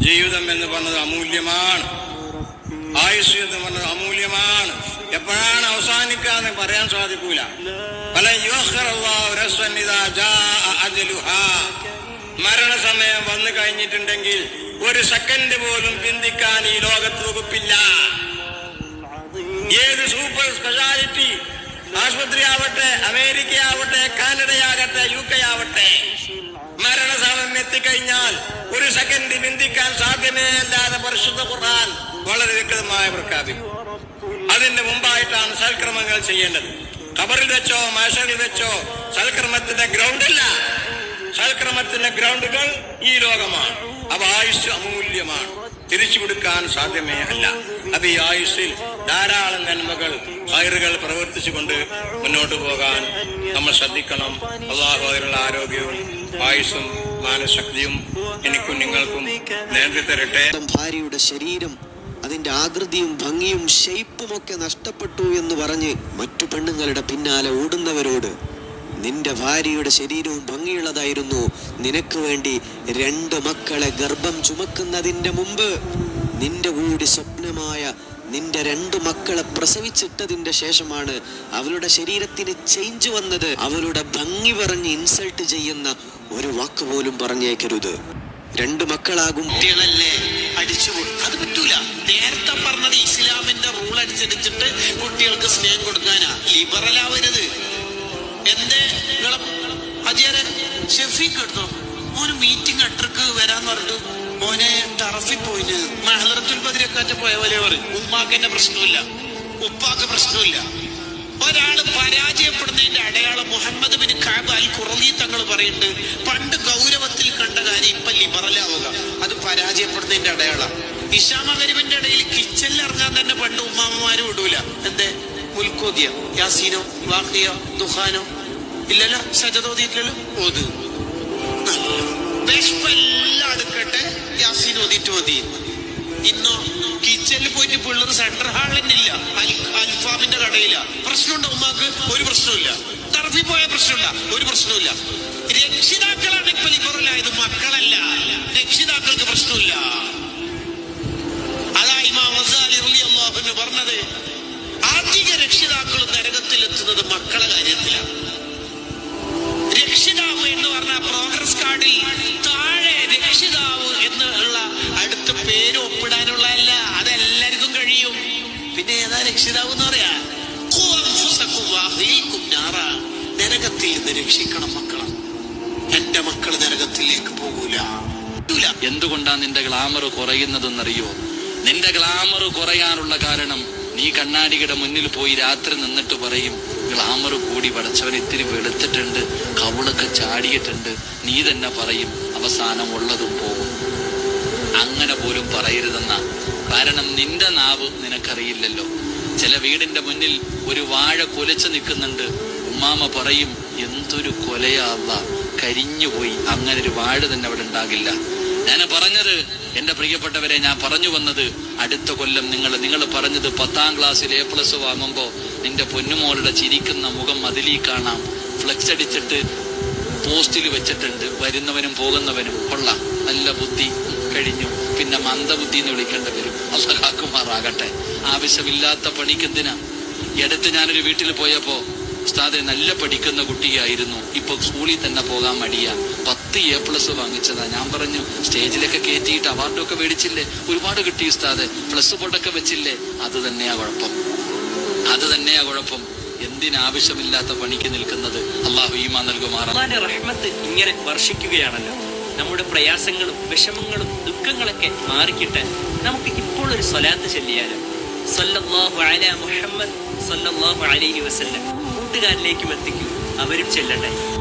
ജീവിതം എന്ന് പറഞ്ഞത് അമൂല്യമാണ്. ആയുസ് എന്ന് പറഞ്ഞത് അമൂല്യമാണ്. എപ്പോഴാണ് അവസാനിക്കാന്ന് പറയാൻ സാധിക്കൂല. പല മരണസമയം വന്നു കഴിഞ്ഞിട്ടുണ്ടെങ്കിൽ ഒരു സെക്കൻഡ് പോലും ചിന്തിക്കാൻ ഈ ലോകത്ത് വകുപ്പില്ല. ഏത് സൂപ്പർ സ്പെഷ്യാലിറ്റി ആശുപത്രി ആവട്ടെ അമേരിക്ക ആവട്ടെ കാനഡയാകട്ടെ യു കെ ആവട്ടെ മരണസമയം എത്തിക്കഴിഞ്ഞാൽ സെക്കൻഡ് ബിന്ദിക്കാൻ സാധ്യമേ അല്ലാതെ പരിശുദ്ധ ഖുർആൻ വളരെ വ്യക്തമായി പ്രഖ്യാപിക്കും അതിന്റെ മുമ്പായിട്ടാണ് സൽക്രമങ്ങൾ ചെയ്യേണ്ടത്. കബറിൽ വെച്ചോ മഷറിൽ വെച്ചോ സൽക്രമത്തിന്റെ ഗ്രൗണ്ട് അല്ല. സൽക്രമത്തിന്റെ ഗ്രൗണ്ടുകൾ ഈ ലോകമാണ്. അവ ആയുഷ് അമൂല്യമാണ്. തിരിച്ചു കൊടുക്കാൻ സാധ്യമേ അല്ല. അത് ഈ ആയുസ്സിൽ ധാരാളം നന്മകൾ ഹൈറുകൾ പ്രവർത്തിച്ചുകൊണ്ട് മുന്നോട്ട് പോകാൻ നമ്മൾ ശ്രദ്ധിക്കണം. അള്ളാഹു അതിനുള്ള ആരോഗ്യവും ആയുസ്സും മാനശക്തിയും എനിക്കും നിങ്ങൾക്കും നേരത്തെ തരട്ടെ. ഭാര്യയുടെ ശരീരം അതിന്റെ ആകൃതിയും ഭംഗിയും ഷെയ്പ്പും ഒക്കെ നഷ്ടപ്പെട്ടു എന്ന് പറഞ്ഞ് മറ്റു പെണ്ണുങ്ങളുടെ പിന്നാലെ ഓടുന്നവരോട് നിന്റെ ഭാര്യയുടെ ശരീരവും ഭംഗിയുള്ളതായിരുന്നു. നിനക്ക് വേണ്ടി രണ്ട് മക്കളെ ഗർഭം ചുമക്കുന്നതിന്റെ മുമ്പ് നിന്റെ കൂടി സ്വപ്നമായ നിന്റെ രണ്ട് മക്കളെ പ്രസവിച്ചിട്ടതിന്റെ ശേഷമാണ് അവരുടെ ശരീരത്തിന് ചേഞ്ച് വന്നത്. അവരുടെ ഭംഗി പറഞ്ഞ് ഇൻസൾട്ട് ചെയ്യുന്ന ഒരു വാക്ക് പോലും പറഞ്ഞേക്കരുത്. രണ്ട് മക്കളാകും കുട്ടികളല്ലേ? അടിച്ചു അത് പറ്റൂല. നേരത്തെ പറഞ്ഞത് ഇസ്ലാമിന്റെ റൂൾ അനുസരിച്ചിട്ട് കുട്ടികൾക്ക് സ്നേഹം കൊടുക്കാനാ. ലിബറൽ ആവരുത്. നിങ്ങളെ അജിയാരെ ഷെഫീക്ക് എടുത്തോ? മോന് മീറ്റിംഗ് എട്ടർക്ക് വരാന്ന് പറഞ്ഞിട്ട് മോനെ ടറഫിൽ പോയിന്. മഹലറത്തുൽ ബദിരക്കാറ്റ് പോയ പോലെ പറയും ഉമ്മാക്ക് പ്രശ്നമില്ല ഉപ്പാക്ക് പ്രശ്നമില്ല ഒരാൾ പരാജയപ്പെടുന്നതിന്റെ അടയാളം മുഹമ്മദ് ബിൻ ഖാബ് അൽ ഖുറലി തങ്ങൾ പറയുന്നുണ്ട്. പണ്ട് ഗൗരവത്തിൽ കണ്ട കാര്യം ഇപ്പൊ ലിബറലാവുക. അത് പരാജയപ്പെടുന്നതിന്റെ അടയാളം. ഇഷാ മകരിബിന്റെ ഇടയിൽ കിച്ചണിൽ ഇറങ്ങാൻ തന്നെ പണ്ട് ഉമ്മാമ്മമാരും വിടൂല. എന്തേ? മുൽക്കോതിയ. യാസീനോ വാഹിയോ ദുഹാനോ ഇല്ലല്ലോ സജതോദിയില്ലല്ലോ ഓത്. വിശപ്പെല്ലാം അടുക്കട്ടെ യാസീൻ ഓതിയിട്ട് മതി. ഇന്നോ കിച്ചണിൽ പോയിട്ട് പിള്ളേർ സെൻട്രൽ ഹാളിനില്ല അൽഫാമിന്റെ കടയില്ല പ്രശ്നമുണ്ടോ ഉമ്മാക്ക്? ഒരു പ്രശ്നമില്ല ടർഫിൽ പോയ പ്രശ്നമില്ല ഒരു പ്രശ്നമില്ല രക്ഷിതാക്കളാണ് ഇപ്പൊ ലിബറലായത് മക്കളല്ല. രക്ഷിതാക്കൾക്ക് പ്രശ്നമില്ല അതാ ഇമാം ഗസാലി റളിയല്ലാഹു അൻഹു പറഞ്ഞത്. അധിക രക്ഷിതാക്കളും നരകത്തിലെത്തുന്നത് മക്കളെ കാര്യത്തിലാണ് പ്രോഗ്രസ് താഴെ രക്ഷിതാവ് എന്നുള്ള അടുത്ത പേര് ഒപ്പിടാനുള്ളതല്ല അതെല്ലാവർക്കും കഴിയും. പിന്നെ ഏതാ രക്ഷിതാവ് എന്ന് പറയാ. നരകത്തിൽ നിന്ന് രക്ഷിക്കണം മക്കളെ. എന്റെ മക്കൾ നരകത്തിലേക്ക് പോകൂല. എന്തുകൊണ്ടാ നിന്റെ ഗ്ലാമർ കുറയുന്നതെന്നറിയോ? നിന്റെ ഗ്ലാമർ കുറയാനുള്ള കാരണം നീ കണ്ണാടിയുടെ മുന്നിൽ പോയി രാത്രി നിന്നിട്ട് പറയും ഗ്ലാമർ കൂടി പടച്ചവൻ ഇത്തിരി വെളുത്തിട്ടുണ്ട് കവിളൊക്കെ ചാടിയിട്ടുണ്ട്. നീ തന്നെ പറയും അവസാനം ഉള്ളതും പോകും. അങ്ങനെ പോലും പറയരുതെന്ന. കാരണം നിന്റെ നാവ് നിനക്കറിയില്ലല്ലോ. ചില വീടിന്റെ മുന്നിൽ ഒരു വാഴ കൊലച്ചു നിൽക്കുന്നുണ്ട്. ഉമ്മാമ പറയും എന്തൊരു കൊലയാള്ള കരിഞ്ഞുപോയി. അങ്ങനെ ഒരു വാഴ തന്നെ അവിടെ ഉണ്ടാകില്ല. ഞാൻ പറഞ്ഞത് എന്റെ പ്രിയപ്പെട്ടവരെ ഞാൻ പറഞ്ഞു വന്നത് അടുത്ത കൊല്ലം നിങ്ങൾ നിങ്ങൾ പറഞ്ഞത് പത്താം ക്ലാസ്സിൽ എ പ്ലസ് വാങ്ങുമ്പോൾ നിന്റെ പൊന്നുമോളുടെ ചിരിക്കുന്ന മുഖം അതിലീ കാണാം. ഫ്ലെക്സ് അടിച്ചിട്ട് പോസ്റ്റിൽ വെച്ചിട്ടുണ്ട്. വരുന്നവനും പോകുന്നവനും കൊള്ളാം. നല്ല ബുദ്ധി കഴിഞ്ഞു. പിന്നെ മന്ദബുദ്ധി എന്ന് വിളിക്കേണ്ടി വരും. അസഹാക്കുമാറാകട്ടെ ആവശ്യമില്ലാത്ത പണിക്കെന്തിനാ അടുത്ത് ഞാനൊരു വീട്ടിൽ പോയപ്പോ ഉസ്താദെ നല്ല പഠിക്കുന്ന കുട്ടിയായിരുന്നു. ഇപ്പൊ സ്കൂളിൽ തന്നെ പോകാൻ മടിയാ. പത്ത് എ പ്ലസ് വാങ്ങിച്ചതാ. ഞാൻ പറഞ്ഞു സ്റ്റേജിലൊക്കെ കയറ്റിയിട്ട് അവാർഡൊക്കെ മേടിച്ചില്ലേ? ഒരുപാട് കിട്ടി ഉസ്താദ്. പ്ലസ് ബോർഡൊക്കെ വെച്ചില്ലേ? അത് തന്നെയാ കുഴപ്പം. അത് തന്നെയാ കുഴപ്പം. എന്തിനാവശ്യമില്ലാത്ത പണിക്ക് നിൽക്കുന്നത്? അള്ളാഹു ഈമാ നൽകുമാറാണ്. റഹ്മത്ത് ഇങ്ങനെ വർഷിക്കുകയാണല്ലോ. നമ്മുടെ പ്രയാസങ്ങളും വിഷമങ്ങളും ദുഃഖങ്ങളൊക്കെ മാറിക്കിട്ട് നമുക്ക് ഇപ്പോൾ ഒരു സ്വലാത്ത് ചൊല്ലിയാലോ? സല്ലല്ലാഹു അല മുഹമ്മദ് സല്ലല്ലാഹു അലൈഹി വസല്ലം. കൂട്ടുകാരിലേക്കും എത്തിക്കും. അവരും ചെല്ലട്ടെ.